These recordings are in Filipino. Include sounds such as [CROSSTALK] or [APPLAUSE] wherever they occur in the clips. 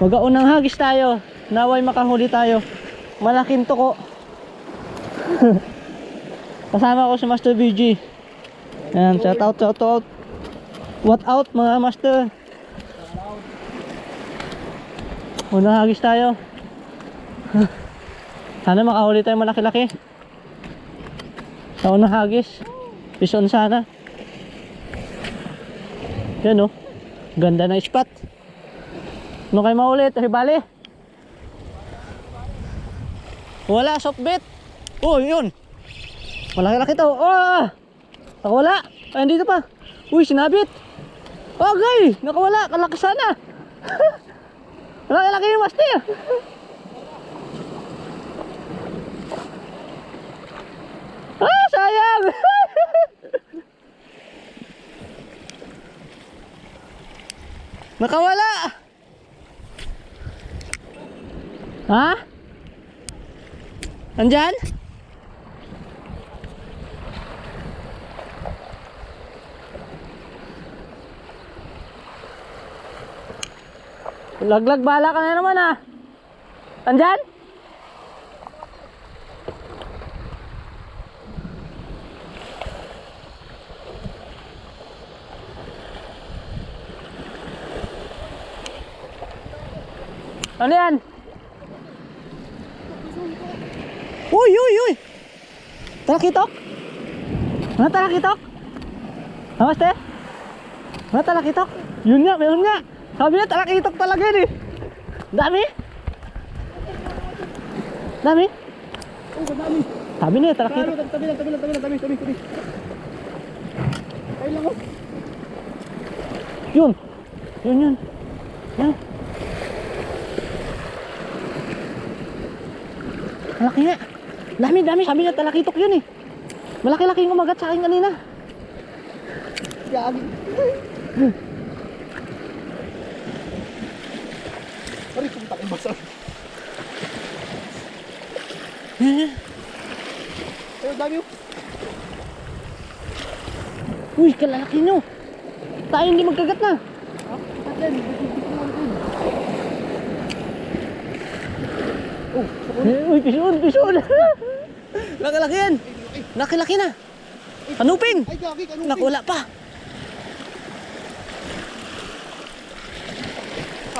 Magaunang hagis tayo. Naway makahuli tayo. Malaking tuko. [LAUGHS] Kasama ko si Master BG. Ayan, shout out, shout out. What out mga master. Unang hagis tayo. [LAUGHS] Sana makahuli tayo malaki-laki. Sa unang hagis. Pison sana. Yan oh. Ganda ng spot. Ano kayo maulit? Ribali? Wala, soft bait. Oh, yun. Malaki-laki to. Oh! Nakawala. Ay, dito pa. Uy, sinabit. Okay, nakawala. Kalaki sana. [LAUGHS] Malaki-laki yung master. ah, sayang. [LAUGHS] Nakawala. Ha? Andyan? Laglag bala ka na naman ah. Andyan? Ano yan? Uy, uy, uy! Talakitok? Ano talakitok? Namaste? Ano talakitok? Yun nga, meron nga. Sabi niya talakitok talaga yun eh. Dami? Dami? Oh, madami. Sabi niya Ano, talakitok. tabi lang, tabi lang, tabi lang, tabi, tabi, tabi. Ayun lang oh. Yun. Yun yun. Yan. Malaki nga. Dami, dami. Sabi niya talakitok yun eh. Malaki-laki yung umagat sa akin kanina. Yagi. Pari, punta kang basal. Ayun, dami oh. Uy, kalalaki nyo. Tayo hindi magkagat na. Oh, Eh, Uy, pison, pison. [LAUGHS] Laki-laki yan. Laki-laki na. Hanupin. ay gagi, kanupin. Naku, wala pa.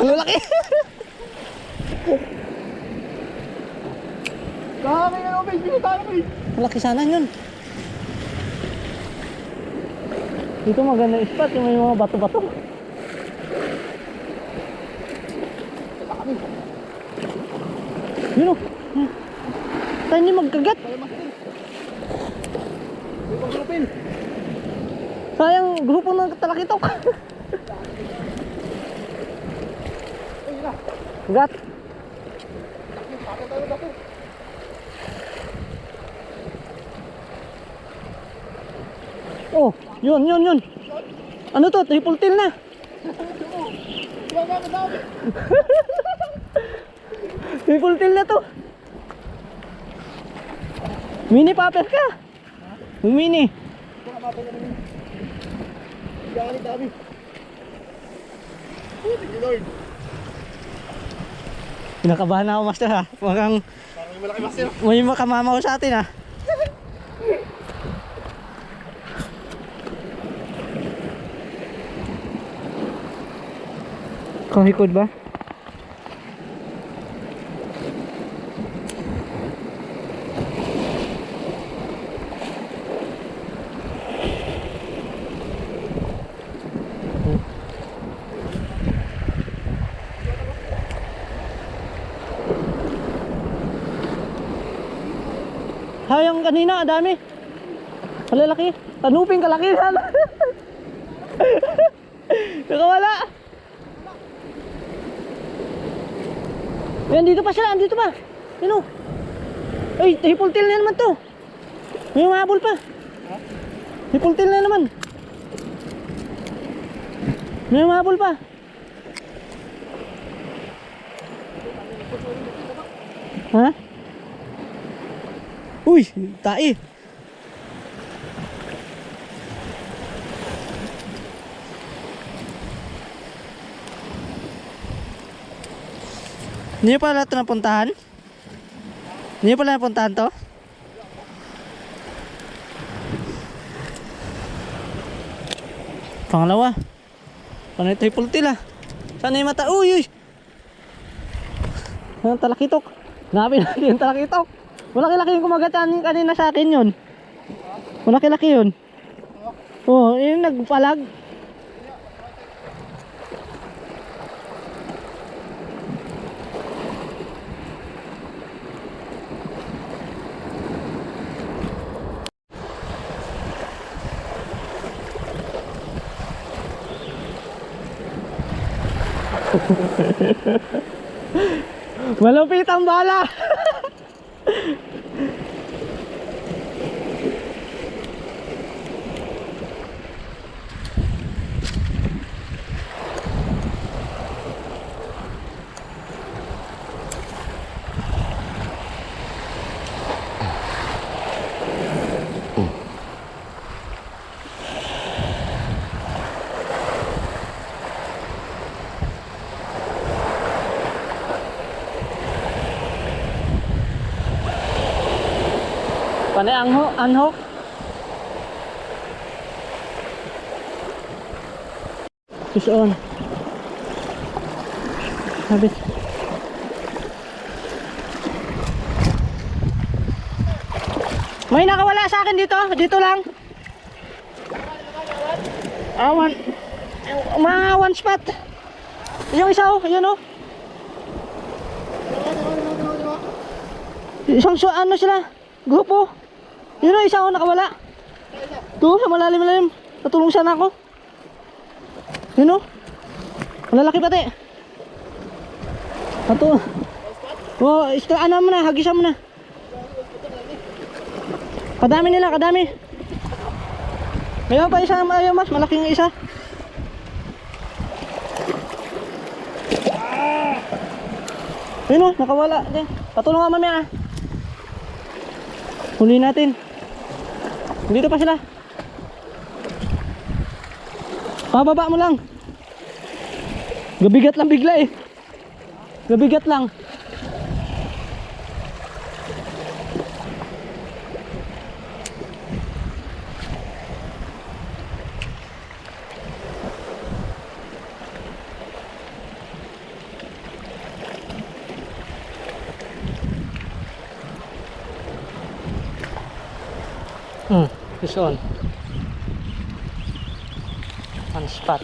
Ang lalaki. Gagi, [LAUGHS] kanupin, bili tayo eh. Malaki sana yun. Dito maganda yung spot, yung may mga bato-bato. Yun o. Tayo hindi magkagat. Sayang grupo ng talakitok. [LAUGHS] Gat. Oh, yun, yun, yun. Ano to? Triple tail na. [LAUGHS] Triple tail na to. Mini popper ka. Yung mini. Namin. Gagi, dami. Oh, Lord. Pinakabahan na ako, master ha. Mukhang Parang may malaki masin. may makamamaw sa atin ha. Kahikod ba? Hayang kanina, dami. Malalaki. Tanuping kalaki yan. [LAUGHS] Nakawala. Yan, dito pa sila. Andito pa. Yun o. Ay, triple tail na naman to. May umabol pa. Triple tail na naman. May umabol pa. Ha? Uy, tae. Hindi pala ito napuntahan? Hindi nyo pala napuntahan to? Pangalawa. Panay triple tail ah. Sana yung mata? Uy, uy! Ang talakitok. Hanapin [LAUGHS] natin yung talakitok. Malaki-laki yung kumagat yan kanina sa akin yun. Malaki-laki yun. Oo, oh, yung nagpalag. [LAUGHS] Malupit ang bala. [LAUGHS] Panay angho, anhok. Fish on. Habis. May nakawala sa akin dito. Dito lang. Ah, one. Mga one spot. Yung isa oh, yun oh. Isang so, ano sila? Grupo. Yun o, isa ako nakawala. Doon sa malalim-lalim. Natulong sana ako. Yun o. Malalaki pati. Ito. Oh, istaan mo na, hagisan mo na. Kadami nila, kadami. Mayroon pa isa, ayaw mas, malaking isa. Yun o, nakawala. Din. Patulong ka mamaya ah. Huli natin. Dito pa sila. Pababa mo lang. Gabigat lang bigla eh. Gabigat lang. One. On spot.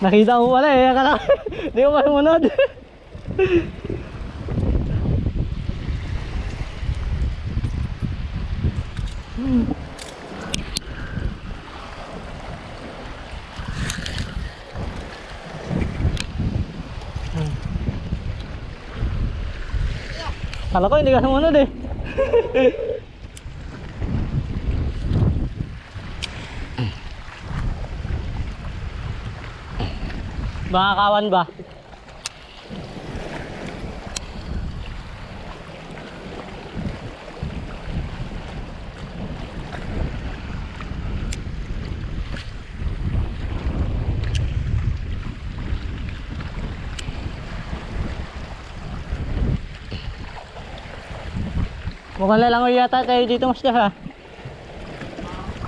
Nakita mo pala eh, akala [LAUGHS] hindi ko masunod. Kala ko hindi ka sumunod eh. Mga kawan ba? Mukhang lalangoy yata tayo dito, Master ha?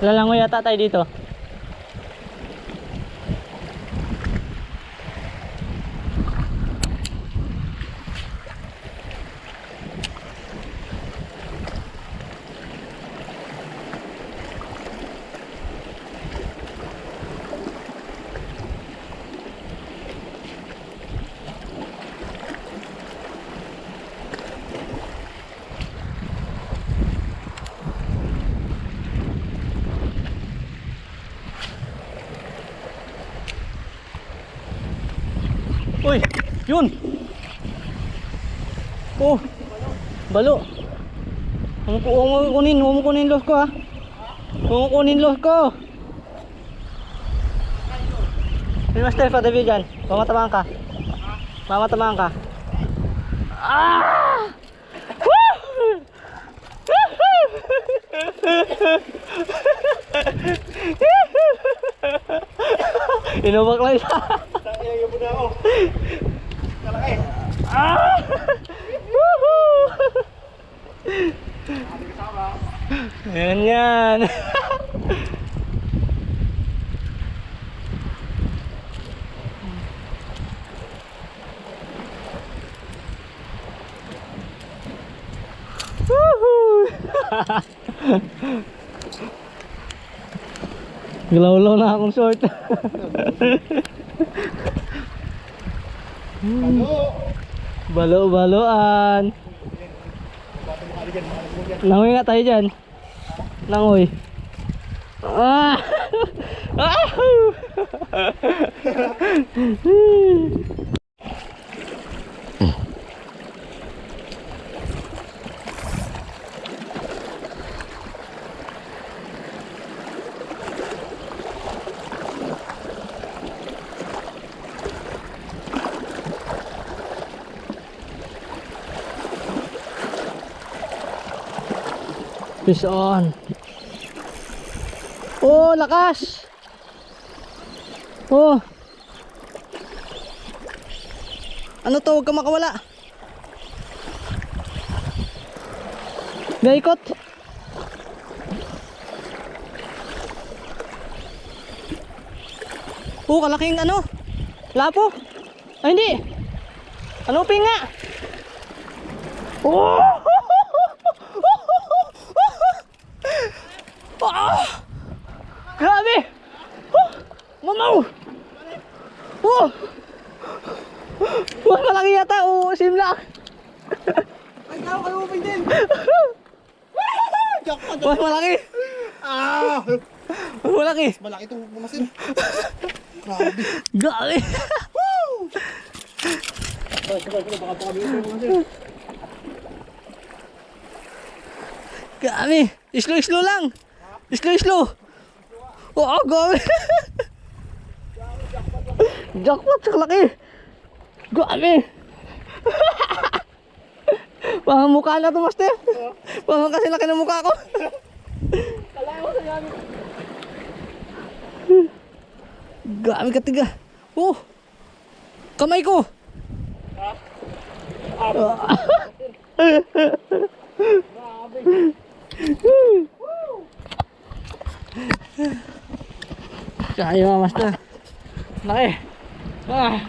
Lalangoy yata tayo dito. Uy, yun. Oh, balo. Huwag mo huwag mo kunin, huwag mo kunin los ko ha. Huwag mo kunin los ko. Hey, Master, patabi dyan. Mamatamaan ka. Mamatamaan ka. Ah! [LAUGHS] Inubak lang siya. Tayo mo na ako. Kalaki. Ah! [LAUGHS] Woohoo! [LAUGHS] Yan [LAUGHS] yan. Galaw-law na akong short. Ano? Balo-baloan. Langoy nga tayo dyan. Langoy. Ah! [LAUGHS] Ah! [LAUGHS] [LAUGHS] Fish on. Oh, lakas. Oh. Ano to? Huwag ka makawala. Gaikot. Oh, kalaking ano? Lapo. Ay, hindi. Ano pinga? Oh! Ah! Grabe! Oh! Mamaw! Oh! Mas malaki yata, oh, simla. Ay, kaya kayo upin din. Mas malaki. Ah! Mas malaki. Malaki itong pumasin. Grabe. Grabe. Ay, sabay, sabay, baka baka bilis yung pumasin. Grabe. Slow, slow lang. Slow, slow. Oo, oh, grabe. [LAUGHS] Jackpot, sa laki. Grabe. [LAUGHS] Parang mukha na to, master. Parang kasi laki ng mukha ko. Grabe katiga. Oh. Kamay ko. [LAUGHS] Kaya mga master. Laki. Ah.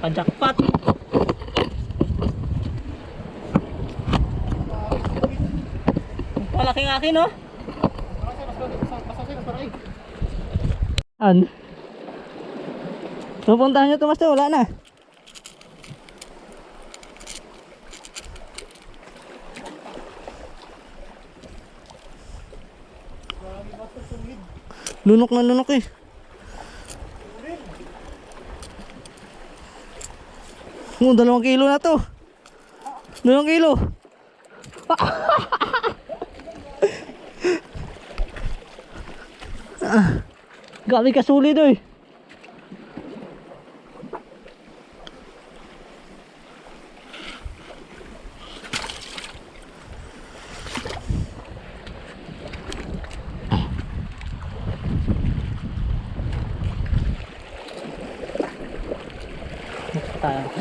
Pajakpat. Malaking akin, no? An? Pupuntahan nyo ito, master. Wala na. Lunok na lunok eh. Oh, dalawang kilo na to. Dalawang kilo. ah, ka sulit eh. tayo.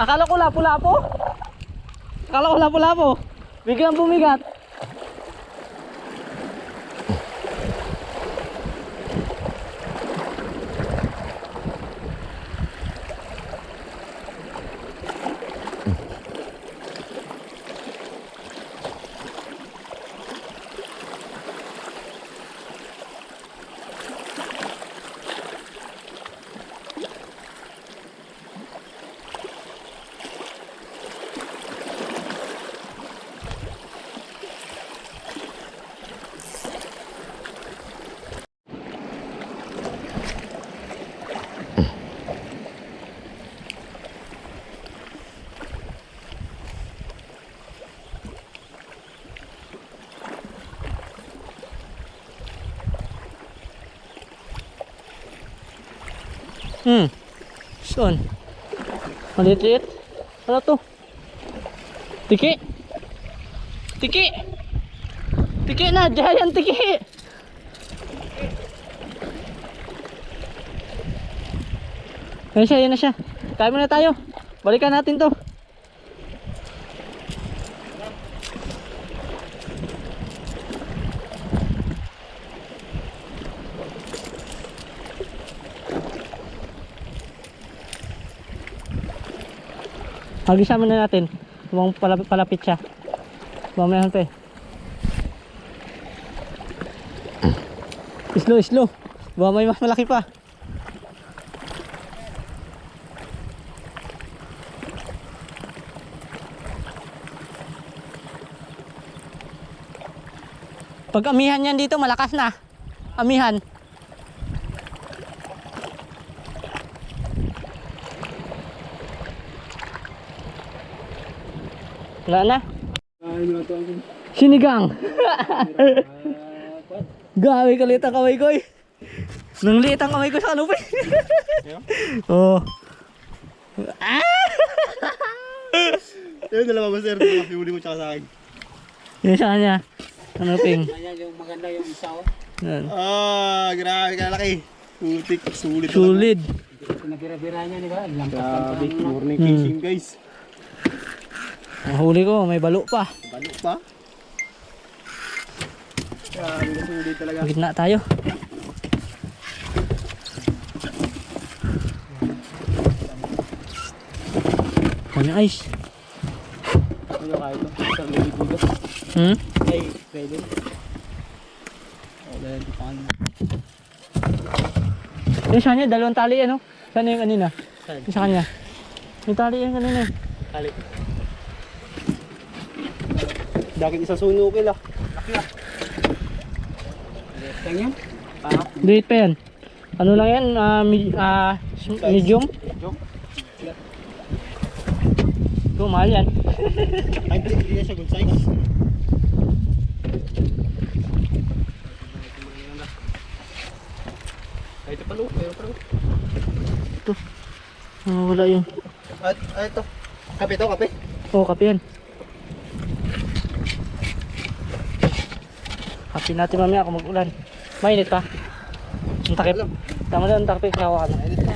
Akala ko lapo-lapo. Akala ko lapo-lapo. Biglang bumigat. Hmm. Saan? Maliit-liit. Ano to? Tiki. Tiki. Tiki na, giant tiki. Ayun siya, yun na siya. Kaya na tayo. Balikan natin to. Hagisa muna natin. Huwag palapit, palapit siya. Mamayahan pa eh. Slow, slow. Baka may mas malaki pa. Pag amihan yan dito, malakas na. Amihan. Wala na. Sinigang. [LAUGHS] Gawi ka liit ang kamay ko eh. Nang liit ang kamay ko sa kanupin. [LAUGHS] Oo. Ah! [LAUGHS] Yung dalawa ba sir? Huli mo tsaka sa akin. Yan sa kanya. Kanuping. Yung maganda yung isa oh. Yan. Ah, grabe ka laki. Putik, sulit. talaga. Sulid. Pinabira-bira niya, di ba? Grabe, morning fishing guys. Ang huli ko, may balo pa. Balik pa. Ka sulit talaga. Gitna tayo. Kami ice. Ano kaya ito? Isang dito. Hmm? Ay, pwede. Oh, dahil di pa kanya. Yung sa kanya, dalawang tali ano? Sana yung kanina? Saan? Yung sa kanya. Yung tali yung kanina eh. Dakit isang sunukil ah. Lang yan. Ah, Duit pa yan. Ano lang yan? ah, mi- s- medium? Medium? Ito, mahal yan. ay, hindi na siya good size. Ay, ito palo, mayroon palo. Ah, wala yung... At, ay, ito. Kape to, kape. Oo, oh, kape yan. Kape natin mamaya kung mag-ulan. Mainit pa. Ang takip. Tama na ang takip. Kawa ka na. Ayun na.